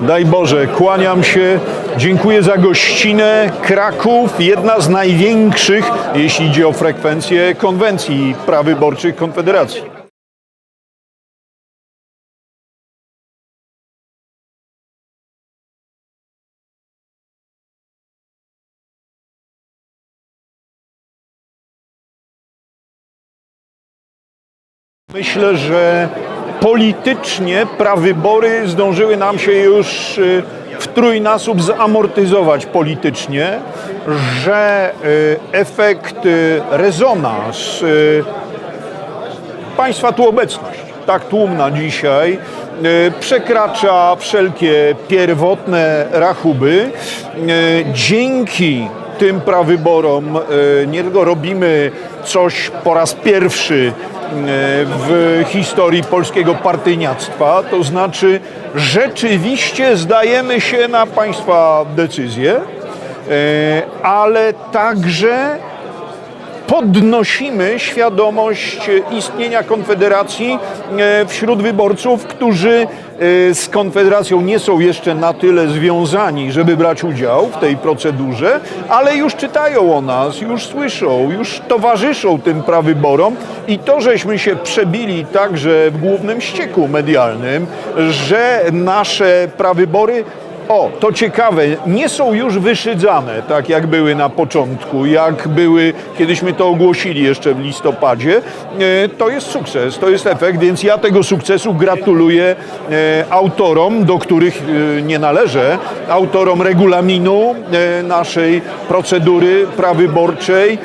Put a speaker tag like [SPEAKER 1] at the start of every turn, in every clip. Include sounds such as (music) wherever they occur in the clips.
[SPEAKER 1] Daj Boże, kłaniam się. Dziękuję za gościnę. Kraków, jedna z największych, jeśli idzie o frekwencję, konwencji prawyborczych Konfederacji. Myślę, że politycznie prawybory zdążyły nam się już y, w trójnasób zamortyzować politycznie, że y, efekt, y, rezonans, państwa tu obecność, tak tłumna dzisiaj, przekracza wszelkie pierwotne rachuby. Dzięki tym prawyborom y, nie tylko robimy coś po raz pierwszy y, w historii polskiego partyjniactwa, to znaczy rzeczywiście zdajemy się na państwa decyzje, y, ale także podnosimy świadomość istnienia Konfederacji e, wśród wyborców, którzy e, z Konfederacją nie są jeszcze na tyle związani, żeby brać udział w tej procedurze, ale już czytają o nas, już słyszą, już towarzyszą tym prawyborom i to, żeśmy się przebili także w głównym ścieku medialnym, że nasze prawybory o, to ciekawe, nie są już wyszydzane, tak jak były na początku, jak były, kiedyśmy to ogłosili jeszcze w listopadzie. E, To jest sukces, to jest efekt, więc ja tego sukcesu gratuluję e, autorom, do których e, nie należę, autorom regulaminu naszej procedury prawyborczej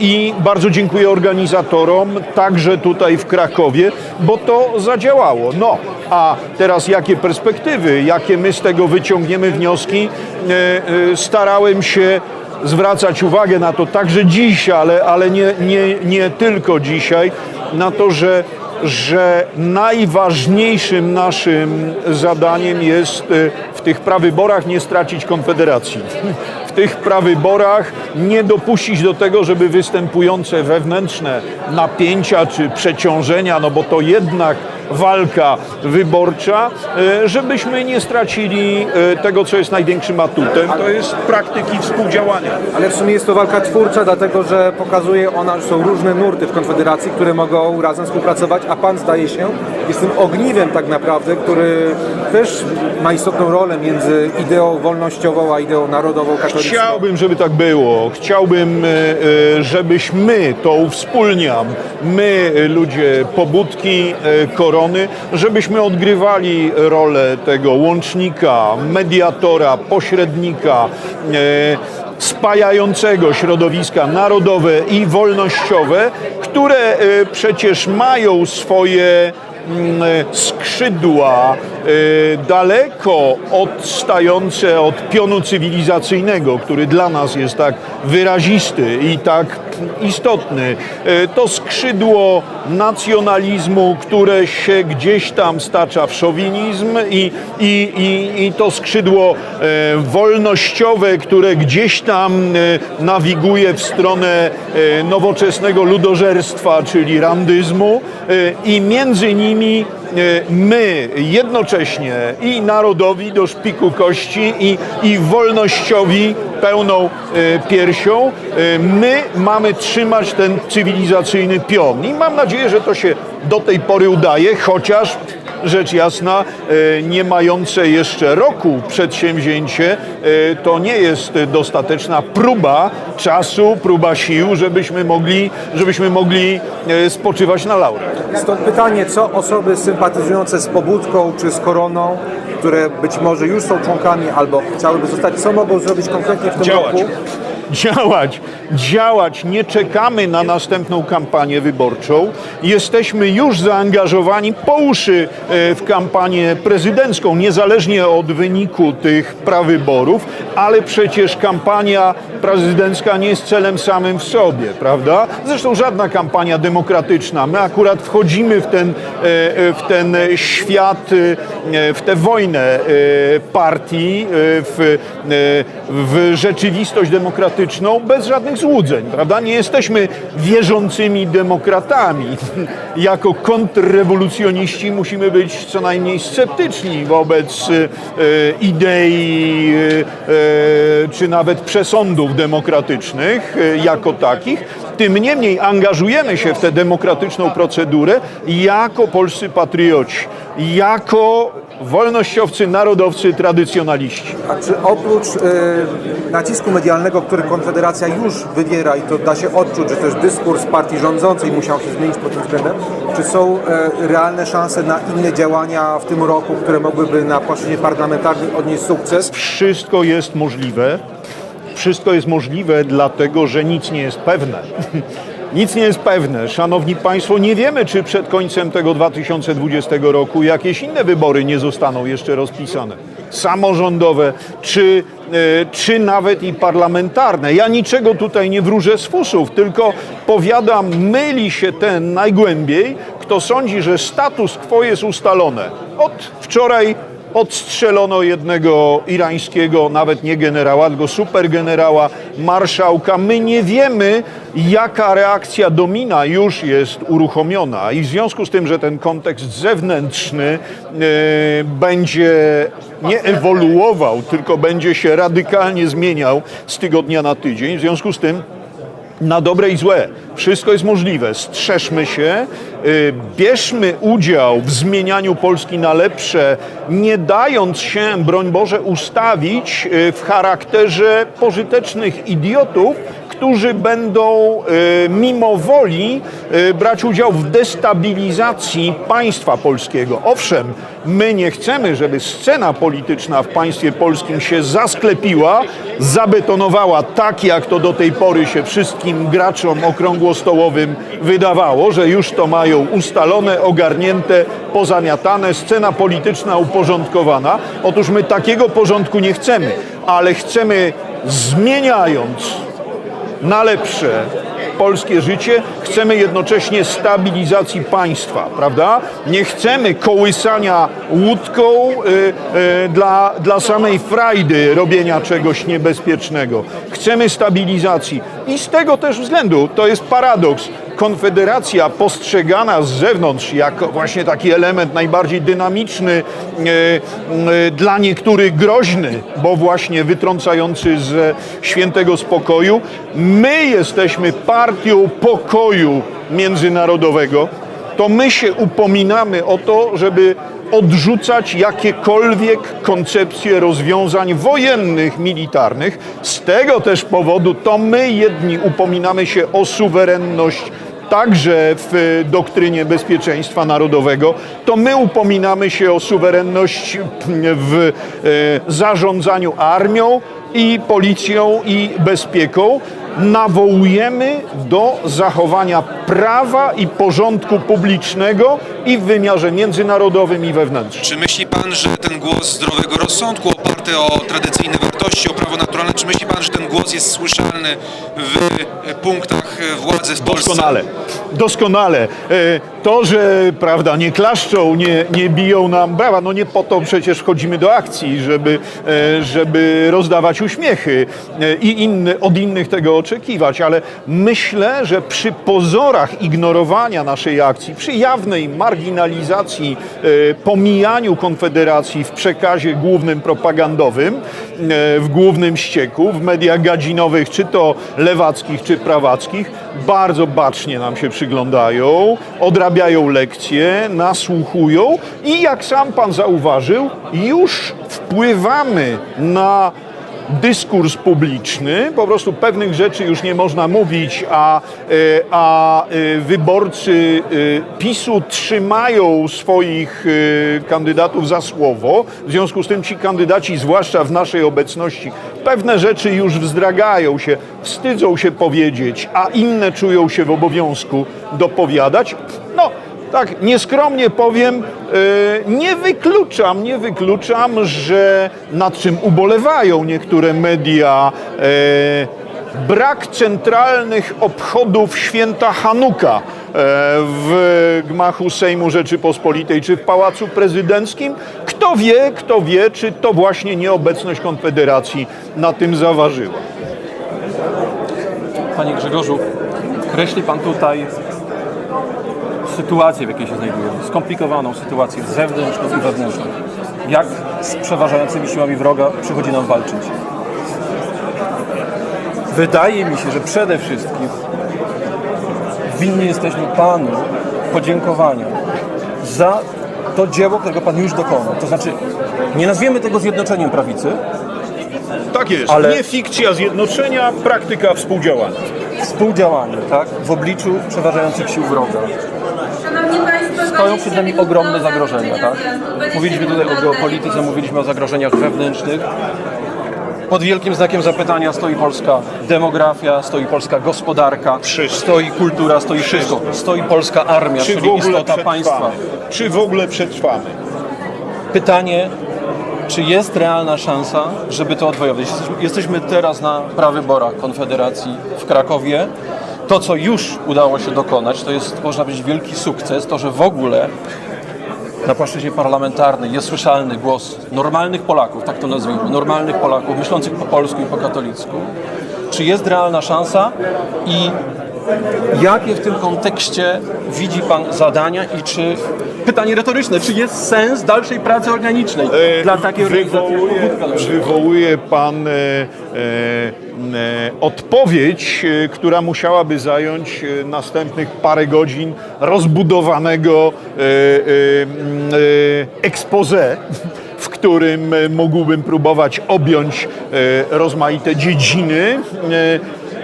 [SPEAKER 1] i bardzo dziękuję organizatorom, także tutaj w Krakowie, bo to zadziałało. No, a teraz jakie perspektywy, jakie my z tego wyciągniemy wnioski? E, e, Starałem się zwracać uwagę na to także dziś, ale, ale nie, nie, nie tylko dzisiaj, na to, że, że najważniejszym naszym zadaniem jest e, w tych prawyborach nie stracić Konfederacji. (laughs) W tych prawyborach nie dopuścić do tego, żeby występujące wewnętrzne napięcia czy przeciążenia, no bo to jednak walka wyborcza, e, żebyśmy nie stracili e, tego, co jest największym atutem, to jest praktyki współdziałania.
[SPEAKER 2] Ale w sumie jest to walka twórcza, dlatego że pokazuje ona, że są różne nurty w Konfederacji, które mogą razem współpracować, a Pan zdaje się jest tym ogniwem tak naprawdę, który też ma istotną rolę między ideą wolnościową, a ideą narodową katolicką.
[SPEAKER 1] Chciałbym, żeby tak było. Chciałbym, e, e, żebyśmy, to uwspólniam, my, e, ludzie pobudki, korony, żebyśmy odgrywali rolę tego łącznika, mediatora, pośrednika, spajającego środowiska narodowe i wolnościowe, które przecież mają swoje skrzydła e, daleko odstające od pionu cywilizacyjnego, który dla nas jest tak wyrazisty i tak istotny. E, To skrzydło nacjonalizmu, które się gdzieś tam stacza w szowinizm i, i, i, i to skrzydło e, wolnościowe, które gdzieś tam nawiguje w stronę nowoczesnego ludożerstwa, czyli randyzmu i między nimi e, my jednocześnie i narodowi do szpiku kości i, i wolnościowi pełną e, piersią, e, my mamy trzymać ten cywilizacyjny pion. I mam nadzieję, że to się do tej pory udaje, chociaż rzecz jasna, e, nie mające jeszcze roku przedsięwzięcie, e, to nie jest dostateczna próba czasu, próba sił, żebyśmy mogli, żebyśmy mogli e, spoczywać na laurach.
[SPEAKER 2] Stąd pytanie, co osoby sympatyzujące z pobudką czy z koroną, które być może już są członkami albo chciałyby zostać, co mogą zrobić konkretnie w tym
[SPEAKER 1] Działać.
[SPEAKER 2] roku?
[SPEAKER 1] Działać, działać. Nie czekamy na następną kampanię wyborczą. Jesteśmy już zaangażowani po uszy e, w kampanię prezydencką, niezależnie od wyniku tych prawyborów, ale przecież kampania prezydencka nie jest celem samym w sobie, prawda? Zresztą żadna kampania demokratyczna. My akurat wchodzimy w ten, e, e, w ten świat, w tę wojnę partii, w, w rzeczywistość demokratyczną demokratyczną bez żadnych złudzeń, prawda? Nie jesteśmy wierzącymi demokratami. (laughs) Jako kontrrewolucjoniści musimy być co najmniej sceptyczni wobec e, idei e, e, czy nawet przesądów demokratycznych e, jako takich. Tym niemniej angażujemy się w tę demokratyczną procedurę jako polscy patrioci, jako wolnościowcy, narodowcy, tradycjonaliści.
[SPEAKER 2] A czy oprócz e, nacisku medialnego, który Konfederacja już wywiera i to da się odczuć, że też dyskurs partii rządzącej musiał się zmienić pod tym względem, czy są e, realne szanse na inne działania w tym roku, które mogłyby na płaszczyźnie parlamentarnej odnieść sukces?
[SPEAKER 1] Wszystko jest możliwe. Wszystko jest możliwe, dlatego że nic nie jest pewne. (laughs) Nic nie jest pewne. Szanowni Państwo, nie wiemy, czy przed końcem tego 2020 roku jakieś inne wybory nie zostaną jeszcze rozpisane. Samorządowe, czy, e, czy nawet i parlamentarne. Ja niczego tutaj nie wróżę z fusów, tylko powiadam, myli się ten najgłębiej, kto sądzi, że status quo jest ustalone. Od wczoraj Odstrzelono jednego irańskiego, nawet nie generała, tylko supergenerała, marszałka. My nie wiemy, jaka reakcja domina już jest uruchomiona. I w związku z tym, że ten kontekst zewnętrzny e, będzie nie ewoluował, tylko będzie się radykalnie zmieniał z tygodnia na tydzień, w związku z tym na dobre i złe. Wszystko jest możliwe. Strzeżmy się, bierzmy udział w zmienianiu Polski na lepsze, nie dając się, broń Boże, ustawić y, w charakterze pożytecznych idiotów, którzy będą y, mimo woli y, brać udział w destabilizacji państwa polskiego. Owszem, my nie chcemy, żeby scena polityczna w państwie polskim się zasklepiła, zabetonowała tak, jak to do tej pory się wszystkim graczom okrągłostołowym wydawało, że już to mają ustalone, ogarnięte, pozamiatane, scena polityczna uporządkowana. Otóż my takiego porządku nie chcemy, ale chcemy zmieniając na lepsze polskie życie, chcemy jednocześnie stabilizacji państwa, prawda? Nie chcemy kołysania łódką y, y, dla, dla samej frajdy robienia czegoś niebezpiecznego. Chcemy stabilizacji i z tego też względu, to jest paradoks, Konfederacja postrzegana z zewnątrz jako właśnie taki element najbardziej dynamiczny, e, e, dla niektórych groźny, bo właśnie wytrącający ze świętego spokoju. My jesteśmy partią pokoju międzynarodowego. To my się upominamy o to, żeby odrzucać jakiekolwiek koncepcje rozwiązań wojennych, militarnych. Z tego też powodu to my jedni upominamy się o suwerenność także w doktrynie bezpieczeństwa narodowego, to my upominamy się o suwerenność w e, zarządzaniu armią i policją i bezpieką. Nawołujemy do zachowania prawa i porządku publicznego i w wymiarze międzynarodowym i wewnętrznym.
[SPEAKER 3] Czy myśli pan, że ten głos zdrowego rozsądku oparty o tradycyjne wartości, o prawo naturalne, czy myśli pan, że ten głos jest słyszalny w punktach władzy w Polsce?
[SPEAKER 1] Doskonale, doskonale. E, To, że prawda, nie klaszczą, nie, nie biją nam brawa, no nie po to przecież wchodzimy do akcji, żeby, e, żeby rozdawać uśmiechy e, i inny, od innych tego oczekiwać, ale myślę, że przy pozorach ignorowania naszej akcji, przy jawnej marginalizacji, e, pomijaniu Konfederacji w przekazie głównym propagandowym, e, w głównym ścieku, w mediach gadzinowych, czy to lewackich, czy prawackich, bardzo bacznie nam się przyglądają, odrabiają lekcje, nasłuchują i jak sam pan zauważył, już wpływamy na dyskurs publiczny, po prostu pewnych rzeczy już nie można mówić, a, e, a e, wyborcy e, PiSu trzymają swoich kandydatów za słowo. W związku z tym ci kandydaci, zwłaszcza w naszej obecności, pewne rzeczy już wzdragają się, wstydzą się powiedzieć, a inne czują się w obowiązku dopowiadać. No, tak, nieskromnie powiem, e, nie wykluczam, nie wykluczam, że nad czym ubolewają niektóre media, e, brak centralnych obchodów święta Hanuka e, w gmachu Sejmu Rzeczypospolitej czy w Pałacu Prezydenckim. Kto wie, kto wie, czy to właśnie nieobecność Konfederacji na tym zaważyła.
[SPEAKER 4] Panie Grzegorzu, kreśli Pan tutaj sytuację, w jakiej się znajdujemy, skomplikowaną sytuację zewnętrzną i wewnętrzną. Jak z przeważającymi siłami wroga przychodzi nam walczyć? Wydaje mi się, że przede wszystkim winni jesteśmy Panu podziękowania za to dzieło, którego Pan już dokonał. To znaczy, nie nazwiemy tego zjednoczeniem prawicy,
[SPEAKER 1] Tak jest.
[SPEAKER 4] Ale-
[SPEAKER 1] Nie fikcja zjednoczenia, praktyka współdziałania.
[SPEAKER 4] współdziałanie, tak, w obliczu przeważających sił wroga. Stoją przed nami ogromne zagrożenia, tak? Mówiliśmy tutaj o geopolityce, mówiliśmy o zagrożeniach wewnętrznych. Pod wielkim znakiem zapytania stoi polska demografia, stoi polska gospodarka,
[SPEAKER 1] Wszystko.
[SPEAKER 4] stoi kultura, stoi wszystko. Stoi polska armia,
[SPEAKER 1] Czy w
[SPEAKER 4] czyli
[SPEAKER 1] ogóle
[SPEAKER 4] istota
[SPEAKER 1] przetrwamy?
[SPEAKER 4] państwa.
[SPEAKER 1] Czy w ogóle przetrwamy?
[SPEAKER 4] Pytanie, czy jest realna szansa, żeby to odwojować? Jesteśmy teraz na prawyborach Konfederacji w Krakowie. To, co już udało się dokonać, to jest, można powiedzieć, wielki sukces. To, że w ogóle na płaszczyźnie parlamentarnej jest słyszalny głos normalnych Polaków, tak to nazwijmy, normalnych Polaków, myślących po polsku i po katolicku. Czy jest realna szansa i Jakie w tym kontekście widzi Pan zadania i czy, pytanie retoryczne, czy jest sens dalszej pracy organicznej dla takiej organizacji?
[SPEAKER 1] wywołuje, wywołuje Pan e, e, e, odpowiedź, e, która musiałaby zająć e, następnych parę godzin rozbudowanego e, e, m, e, expose, w którym e, mógłbym próbować objąć e, rozmaite dziedziny, e,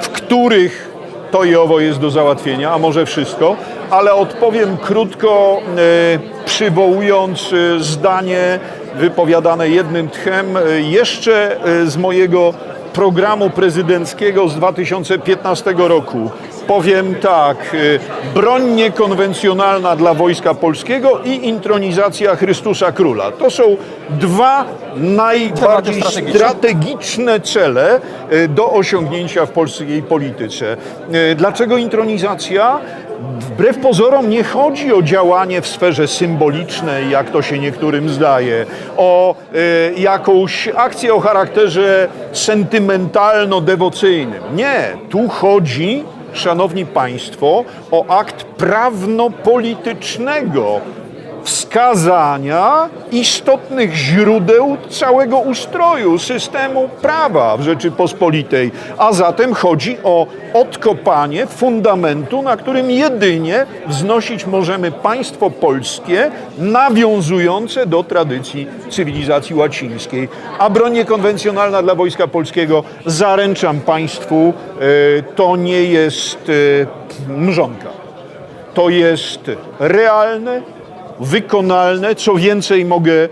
[SPEAKER 1] w których to i owo jest do załatwienia, a może wszystko, ale odpowiem krótko, e, przywołując e, zdanie wypowiadane jednym tchem e, jeszcze e, z mojego programu prezydenckiego z 2015 roku. Powiem tak, e, broń niekonwencjonalna dla Wojska Polskiego i intronizacja Chrystusa Króla. To są dwa najbardziej
[SPEAKER 4] strategiczne.
[SPEAKER 1] cele e, do osiągnięcia w polskiej polityce. E, Dlaczego intronizacja? Wbrew pozorom nie chodzi o działanie w sferze symbolicznej, jak to się niektórym zdaje, o e, jakąś akcję o charakterze sentymentalno-dewocyjnym. Nie, tu chodzi, szanowni państwo, o akt prawno-politycznego wskazania istotnych źródeł całego ustroju, systemu prawa w Rzeczypospolitej. A zatem chodzi o odkopanie fundamentu, na którym jedynie wznosić możemy państwo polskie nawiązujące do tradycji cywilizacji łacińskiej. A broń niekonwencjonalna dla Wojska Polskiego, zaręczam państwu, e, to nie jest e, mrzonka. To jest realne, wykonalne. Co więcej, mogę, e,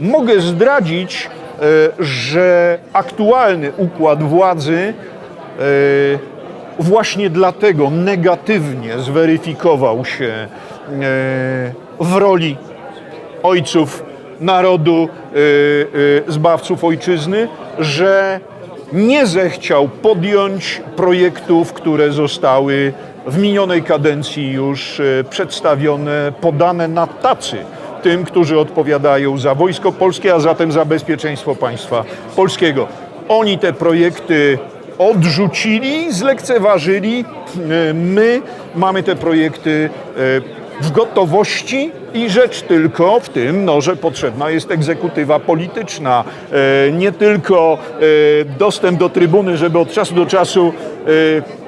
[SPEAKER 1] mogę zdradzić, e, że aktualny układ władzy e, właśnie dlatego negatywnie zweryfikował się w roli ojców narodu, zbawców ojczyzny, że nie zechciał podjąć projektów, które zostały w minionej kadencji już y, przedstawione, podane na tacy tym, którzy odpowiadają za Wojsko Polskie, a zatem za bezpieczeństwo państwa polskiego. Oni te projekty odrzucili, zlekceważyli. Y, My mamy te projekty y, w gotowości i rzecz tylko w tym, no, że potrzebna jest egzekutywa polityczna. E, nie tylko e, dostęp do trybuny, żeby od czasu do czasu e,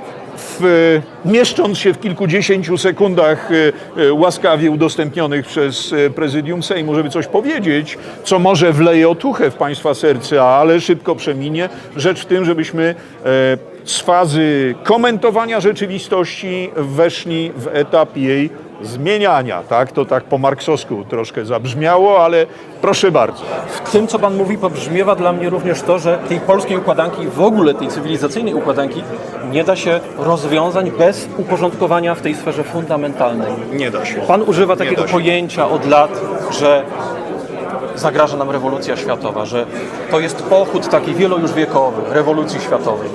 [SPEAKER 1] w, mieszcząc się w kilkudziesięciu sekundach e, e, łaskawie udostępnionych przez e, prezydium Sejmu, żeby coś powiedzieć, co może wleje otuchę w Państwa serce, ale szybko przeminie. Rzecz w tym, żebyśmy e, z fazy komentowania rzeczywistości weszli w etap jej zmieniania. Tak? To tak po marksowsku troszkę zabrzmiało, ale proszę bardzo.
[SPEAKER 4] W tym, co Pan mówi, pobrzmiewa dla mnie również to, że tej polskiej układanki, w ogóle tej cywilizacyjnej układanki, nie da się rozwiązań bez uporządkowania w tej sferze fundamentalnej.
[SPEAKER 1] Nie da się.
[SPEAKER 4] Pan używa takiego pojęcia od lat, że zagraża nam rewolucja światowa, że to jest pochód taki wielo już wiekowy, rewolucji światowej.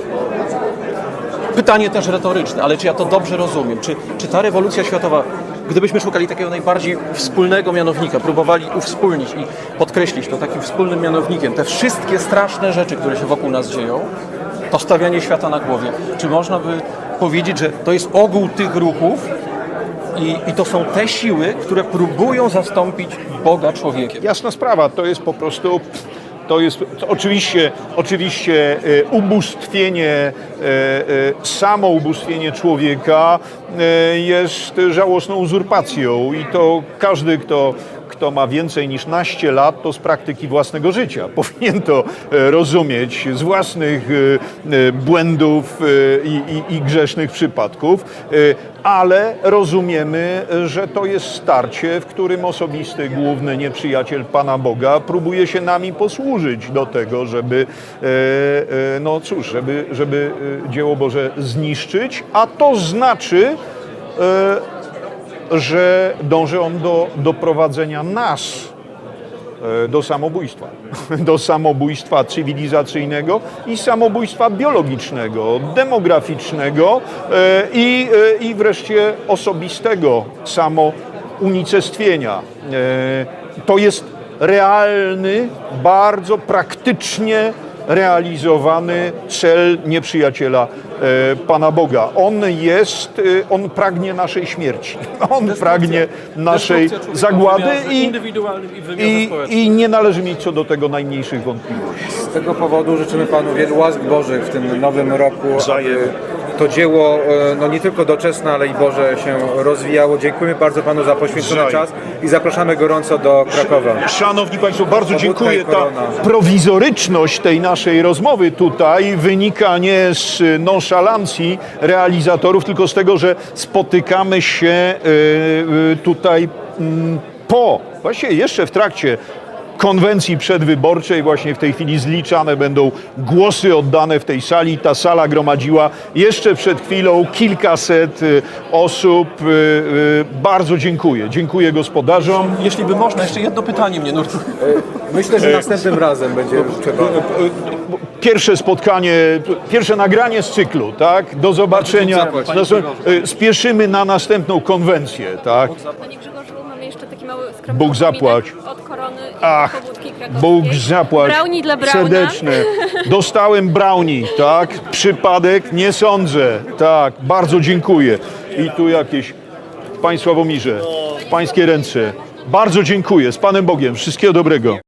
[SPEAKER 4] Pytanie też retoryczne, ale czy ja to dobrze rozumiem? Czy, czy ta rewolucja światowa, gdybyśmy szukali takiego najbardziej wspólnego mianownika, próbowali uwspólnić i podkreślić to takim wspólnym mianownikiem, te wszystkie straszne rzeczy, które się wokół nas dzieją, to stawianie świata na głowie. Czy można by powiedzieć, że to jest ogół tych ruchów i, i to są te siły, które próbują zastąpić Boga człowiekiem?
[SPEAKER 1] Jasna sprawa, to jest po prostu. To jest oczywiście, oczywiście e, ubóstwienie, e, e, samo ubóstwienie człowieka jest żałosną uzurpacją i to każdy, kto, kto ma więcej niż naście lat, to z praktyki własnego życia. (laughs) Powinien to e, rozumieć z własnych e, e, błędów i, i, i grzesznych przypadków, ale rozumiemy, że to jest starcie, w którym osobisty główny nieprzyjaciel Pana Boga próbuje się nami posłużyć do tego, żeby, no cóż, żeby, żeby dzieło Boże zniszczyć, a to znaczy, że dąży on do doprowadzenia nas e, do samobójstwa. (laughs) Do samobójstwa cywilizacyjnego i samobójstwa biologicznego, demograficznego e, i, e, i wreszcie osobistego samounicestwienia. To jest realny, bardzo praktycznie realizowany cel nieprzyjaciela e, Pana Boga. On jest, e, on pragnie naszej śmierci. (laughs) On pragnie naszej zagłady i,
[SPEAKER 4] i
[SPEAKER 1] i, nie należy mieć co do tego najmniejszych wątpliwości.
[SPEAKER 2] Z tego powodu życzymy Panu wielu łask Bożych w tym nowym roku. To dzieło, e, no nie tylko doczesne, ale i Boże się rozwijało. Dziękujemy bardzo Panu za poświęcony
[SPEAKER 1] Wzajemnie.
[SPEAKER 2] czas i zapraszamy gorąco do Krakowa.
[SPEAKER 1] Szanowni Państwo, bardzo dziękuję. Ta prowizoryczność tej naszej rozmowy tutaj wynika nie z nonszalancji realizatorów, tylko z tego, że spotykamy się e, e, tutaj mm, po, właściwie jeszcze w trakcie konwencji przedwyborczej. Właśnie w tej chwili zliczane będą głosy oddane w tej sali. Ta sala gromadziła jeszcze przed chwilą kilkaset e, osób. E, e, Bardzo dziękuję. Dziękuję gospodarzom.
[SPEAKER 4] Jeśli by można, jeszcze jedno pytanie mnie nurtuje.
[SPEAKER 2] Myślę, że następnym razem będzie trzeba.
[SPEAKER 1] Pierwsze spotkanie, pierwsze nagranie z cyklu, tak? Do zobaczenia. Następ- y, Spieszymy na następną konwencję, tak?
[SPEAKER 5] Panie Grzegorzu, mamy jeszcze taki mały skromny
[SPEAKER 1] Bóg zapłać.
[SPEAKER 5] od korony i
[SPEAKER 1] Ach,
[SPEAKER 5] pobudki krakowskiej.
[SPEAKER 1] Bóg zapłać.
[SPEAKER 5] Brownie dla Brauna.
[SPEAKER 1] Serdeczne. Dostałem brownie, tak? Przypadek? Nie sądzę. Tak, bardzo dziękuję. I tu jakieś w Państwa Womirze, w Pańskie ręce. Bardzo dziękuję. Z Panem Bogiem. Wszystkiego dobrego.